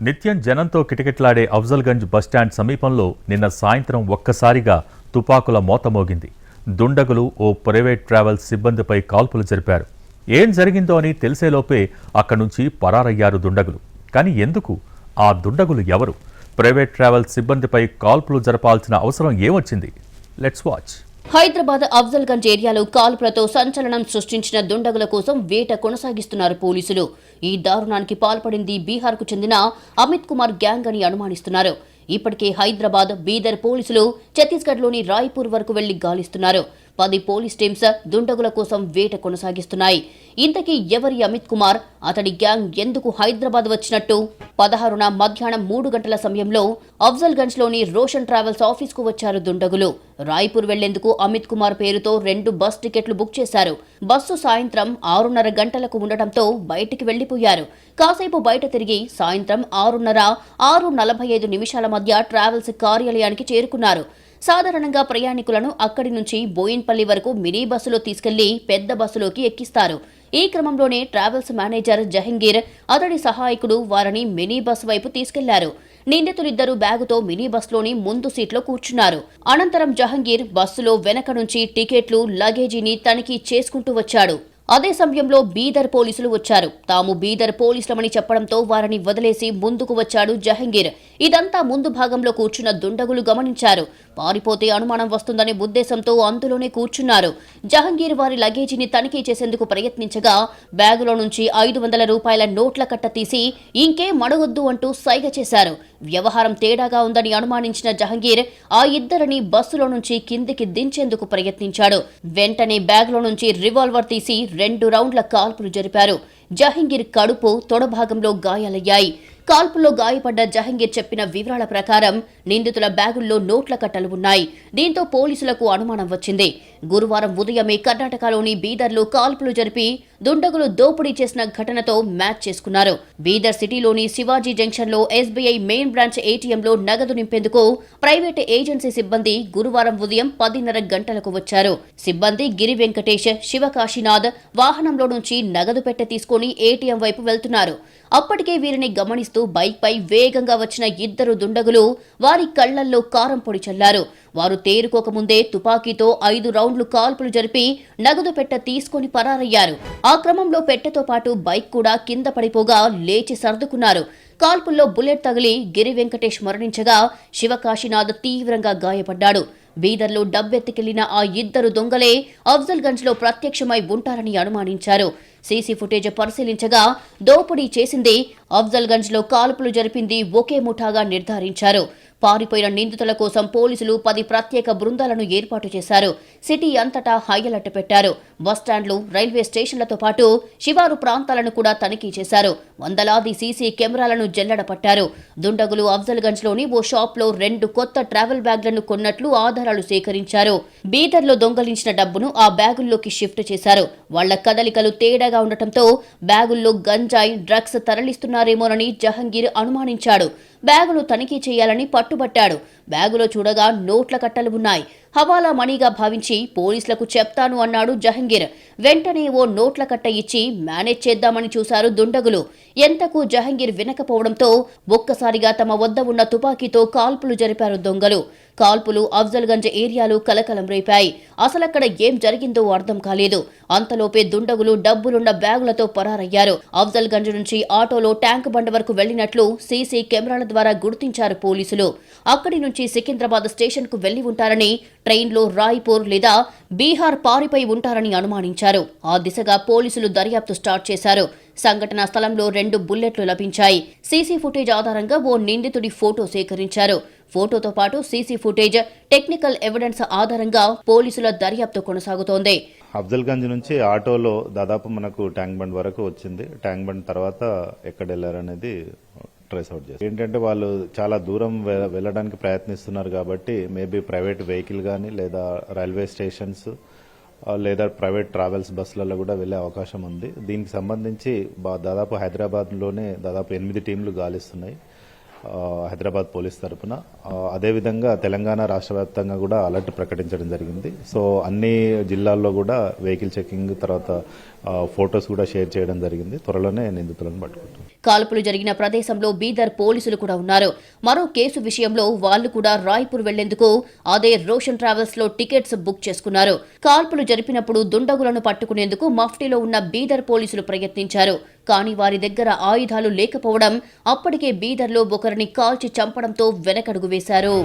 నిత్యం జనంతో కిటకిటలాడే అఫ్జల్గంజ్ బస్టాండ్ సమీపంలో నిన్న సాయంత్రం ఒక్కసారిగా తుపాకుల మోత మోగింది. దుండగులు ఓ ప్రైవేట్ ట్రావెల్స్ సిబ్బందిపై కాల్పులు జరిపారు. ఏం జరిగిందో అని తెలిసేలోపే అక్కడి నుంచి పరారయ్యారు దుండగులు. కానీ ఎందుకు? ఆ దుండగులు ఎవరు? ప్రైవేట్ ట్రావెల్స్ సిబ్బందిపై కాల్పులు జరపాల్సిన అవసరం ఏమొచ్చింది? లెట్స్ వాచ్ హైదరాబాద్ అఫ్జల్గంజ్ ఏరియాలో కాల్పులతో సంచలనం సృష్టించిన దుండగుల కోసం వేట కొనసాగిస్తున్నారు పోలీసులు. ఈ దారుణానికి పాల్పడింది బీహార్కు చెందిన అమిత్ కుమార్ గ్యాంగ్ అని అనుమానిస్తున్నారు. ఇప్పటికే హైదరాబాద్ బీదర్ పోలీసులు ఛత్తీస్గఢ్లోని రాయ్పూర్ వరకు వెళ్ళి గాలిస్తున్నారు. పది పోలీస్ టీమ్స్ దుండగుల కోసం వేట కొనసాగిస్తున్నాయి. ఇంతకీ ఎవరి అమిత్ కుమార్? అతడి గ్యాంగ్ ఎందుకు హైదరాబాద్ వచ్చినట్టు? పదహారున మధ్యాహ్నం మూడు గంటల సమయంలో అఫ్జల్గంజ్లోని రోషన్ ట్రావెల్స్ ఆఫీస్కు వచ్చారు దుండగులు. రాయ్పూర్ వెళ్ళేందుకు అమిత్ కుమార్ పేరుతో రెండు బస్ టికెట్లు బుక్ చేశారు. బస్సు సాయంత్రం ఆరున్నర గంటలకు ఉండటంతో బయటికి వెళ్ళిపోయారు కాసేపు బయట తిరిగి సాయంత్రం ఆరున్నర ఆరు నలభై ఐదు నిమిషాల మధ్య ట్రావెల్స్ కార్యాలయానికి చేరుకున్నారు. సాధారణంగా ప్రయాణికులను అక్కడి నుంచి బోయిన్పల్లి వరకు మినీ బస్సులో తీసుకెళ్ళి పెద్ద బస్సులోకి ఎక్కిస్తారు. ఈ క్రమంలోనే ట్రావెల్స్ మేనేజర్ జహంగీర్ అతడి సహాయకుడు వారిని మినీ బస్ వైపు తీసుకెళ్ళారు. నిందితులిద్దరూ బ్యాగుతో మినీ బస్లోని ముందు సీట్లో కూర్చున్నారు. అనంతరం జహంగీర్ బస్సులో వెనక నుంచి టికెట్లు లగేజీని తనిఖీ చేసుకుంటూ వచ్చాడు. అదే సమయంలో బీదర్ పోలీసులు వచ్చారు. తాము బీదర్ పోలీసులమని చెప్పడంతో వారిని వదిలేసి ముందుకు వచ్చాడు జహంగీర్. ఇదంతా ముందు భాగంలో కూర్చున్న దుండగులు గమనించారు. పారిపోతే అనుమానం వస్తుందనే ఉద్దేశంతో అందులోనే కూర్చున్నారు. జహంగీర్ వారి లగేజీని తనిఖీ చేసేందుకు ప్రయత్నించగా బ్యాగులో నుంచి ఐదు వందల రూపాయల నోట్ల కట్ట తీసి ఇంకేం మడగొద్దు అంటూ సైగ చేశారు. వ్యవహారం తేడాగా ఉందని అనుమానించిన జహంగీర్ ఆ ఇద్దరిని బస్సులో నుంచి కిందికి దించేందుకు ప్రయత్నించాడు. వెంటనే బ్యాగ్లో నుంచి రివాల్వర్ తీసి రెండు రౌండ్ల కాల్పులు జరిపారు. జహంగీర్ కడుపు తొడ భాగంలో గాయాలయ్యాయి. కాల్పుల్లో గాయపడ్డ జహంగీర్ చెప్పిన వివరాల ప్రకారం నిందితుల బ్యాగుల్లో నోట్ల కట్టలు ఉన్నాయి. దీంతో పోలీసులకు అనుమానం వచ్చింది. గురువారం ఉదయమే కర్ణాటకలోని బీదర్లో కాల్పులు జరిపి దుండగులు దోపిడీ చేసిన ఘటనతో మ్యాచ్ చేసుకున్నారు. బీదర్ సిటీలోని శివాజీ జంక్షన్లో ఎస్బీఐ మెయిన్ బ్రాంచ్ ఏటీఎంలో నగదు నింపేందుకు ప్రైవేట్ ఏజెన్సీ సిబ్బంది గురువారం ఉదయం పదిన్నర గంటలకు వచ్చారు. సిబ్బంది గిరి వెంకటేష్ శివకాశీనాథ్ వాహనంలో నుంచి నగదు పెట్టె తీసుకుని ఏటీఎం వైపు వెళ్తున్నారు. అప్పటికే వీరిని గమనిస్తూ బైక్పై వేగంగా వచ్చిన ఇద్దరు దుండగులు వారి కళ్ళల్లో కారం పొడి చల్లారు. వారు తేరుకోకముందే తుపాకీతో ఐదు రౌండ్లు కాల్పులు జరిపి నగదు పెట్ట తీసుకొని పరారయ్యారు. ఆ క్రమంలో పెట్టెతో పాటు బైక్ కూడా కింద పడిపోగా లేచి సర్దుకున్నారు. కాల్పుల్లో బుల్లెట్ తగిలి గిరి వెంకటేష్ మరణించగా శివకాశీనాథ్ తీవ్రంగా గాయపడ్డాడు. బీదర్లో డబ్బెత్తికెళ్ళిన ఆ ఇద్దరు దొంగలే అఫ్జల్గంజ్లో ప్రత్యక్షమై ఉంటారని అనుమానించారు. సీసీ ఫుటేజ్ పరిశీలించగా దోపిడీ చేసింది అఫ్జల్గంజ్లో కాల్పులు జరిపింది ఒకే ముఠాగా నిర్ధారించారు. పారిపోయిన నిందితుల కోసం పోలీసులు పది ప్రత్యేక బృందాలను ఏర్పాటు చేశారు. సిటీ అంతటా హైలైట్ పెట్టారు. బస్టాండ్లు రైల్వే స్టేషన్లతో పాటు శివారు ప్రాంతాలను కూడా తనిఖీ చేశారు. వందలాది సీసీ కెమెరాలను జల్లెడ పట్టారు. దుండగులు అఫ్జల్గంజ్లోని ఓ షాప్లో రెండు కొత్త ట్రావెల్ బ్యాగ్లను కొన్నట్లు ఆధారాలు సేకరించారు. బీదర్లో దొంగలించిన డబ్బును ఆ బ్యాగుల్లోకి షిఫ్ట్ చేశారు. వాళ్ళ కదలికలు తేడాగా ఉండటంతో బ్యాగుల్లో గంజాయి డ్రగ్స్ తరలిస్తున్నారేమోనని జహంగీర్ అనుమానించాడు. బ్యాగును తనిఖీ చేయాలని పట్టుబట్టాడు. బ్యాగులో చూడగా నోట్ల కట్టలు ఉన్నాయి. హవాలా మనీగా భావించి పోలీసులకు చెప్తాను అన్నాడు జహంగీర్. వెంటనే ఓ నోట్ల కట్ట ఇచ్చి మేనేజ్ చేద్దామని చూశారు దుండగులు. ఎంతకు జహంగీర్ వినకపోవడంతో ఒక్కసారిగా తమ వద్ద ఉన్న తుపాకీతో కాల్పులు జరిపారు దొంగలు. కాల్పులు అఫ్జల్గంజ్ ఏరియాలో కలకలం రేపాయి. అసలక్కడ ఏం జరిగిందో అర్థం కాలేదు. అంతలోపే దుండగులు డబ్బులున్న బ్యాగులతో పరారయ్యారు. అఫ్జల్గంజ్ నుంచి ఆటోలో ట్యాంక్ బండ వరకు వెళ్ళినట్లు సీసీ కెమెరాల ద్వారా గుర్తించారు పోలీసులు. అక్కడి నుంచి సికింద్రాబాద్ స్టేషన్కు వెళ్ళి ఉంటారని ట్రైన్లో రాయ్పూర్ లేదా బీహార్ పారిపై ఉంటారని అనుమానించారు. ఆ దిశగా పోలీసులు దర్యాప్తు స్టార్ట్ చేశారు. సంఘటనా స్థలంలో రెండు బుల్లెట్లు లభించాయి. సీసీ ఫుటేజ్ ఆధారంగా ఓ నిందితుడి ఫోటో సేకరించారు. ఫోటోతో పాటు సీసీ ఫుటేజ్ టెక్నికల్ ఎవిడెన్స్ ఆధారంగా పోలీసుల దర్యాప్తు కొనసాగుతోంది. అఫ్జల్గంజ్ నుంచి ఆటోలో దాదాపు మనకు ట్యాంక్ బండ్ వరకు వచ్చింది. ట్యాంక్ బండ్ తర్వాత ఎక్కడ వెళ్ళారనేది ట్రేస్ అవుట్ చేస్తారు. ఏంటంటే వాళ్ళు చాలా దూరం వె- వెళ్ళడానికి ప్రయత్నిస్తున్నారు కాబట్టి మేబీ ప్రైవేట్ వెహికల్ కానీ లేదా రైల్వే స్టేషన్స్ లేదా ప్రైవేట్ ట్రావెల్స్ బస్సులలో కూడా వెళ్ళే అవకాశం ఉంది. దీనికి సంబంధించి బా- దాదాపు హైదరాబాద్లోనే దాదాపు ఎనిమిది టీంలు గాలిస్తున్నాయి. హైదరాబాద్ పోలీస్ తరఫున అదేవిధంగా తెలంగాణ రాష్ట్ర వ్యాప్తంగా కూడా అలర్ట్ ప్రకటించడం జరిగింది. సో అన్ని జిల్లాల్లో కూడా వెహికల్ చెకింగ్ తర్వాత ఫొటోస్ కూడా షేర్ చేయడం జరిగింది. త్వరలోనే నిందితులను పట్టుకుంటాం. కాల్పులు జరిగిన ప్రదేశంలో బీదర్ పోలీసులు కూడా ఉన్నారు. మరో కేసు విషయంలో వాళ్ళు కూడా రాయ్పూర్ వెళ్ళేందుకు అదే రోషన్ ట్రావెల్స్లో టికెట్స్ బుక్ చేసుకున్నారు. కాల్పులు జరిపినప్పుడు దుండగులను పట్టుకునేందుకు మఫ్టీలో ఉన్న బీదర్ పోలీసులు ప్రయత్నించారు. కానీ వారి దగ్గర ఆయుధాలు లేకపోవడం అప్పటికే బీదర్లో ఒకరిని కాల్చి చంపడంతో వెనకడుగు వేశారు.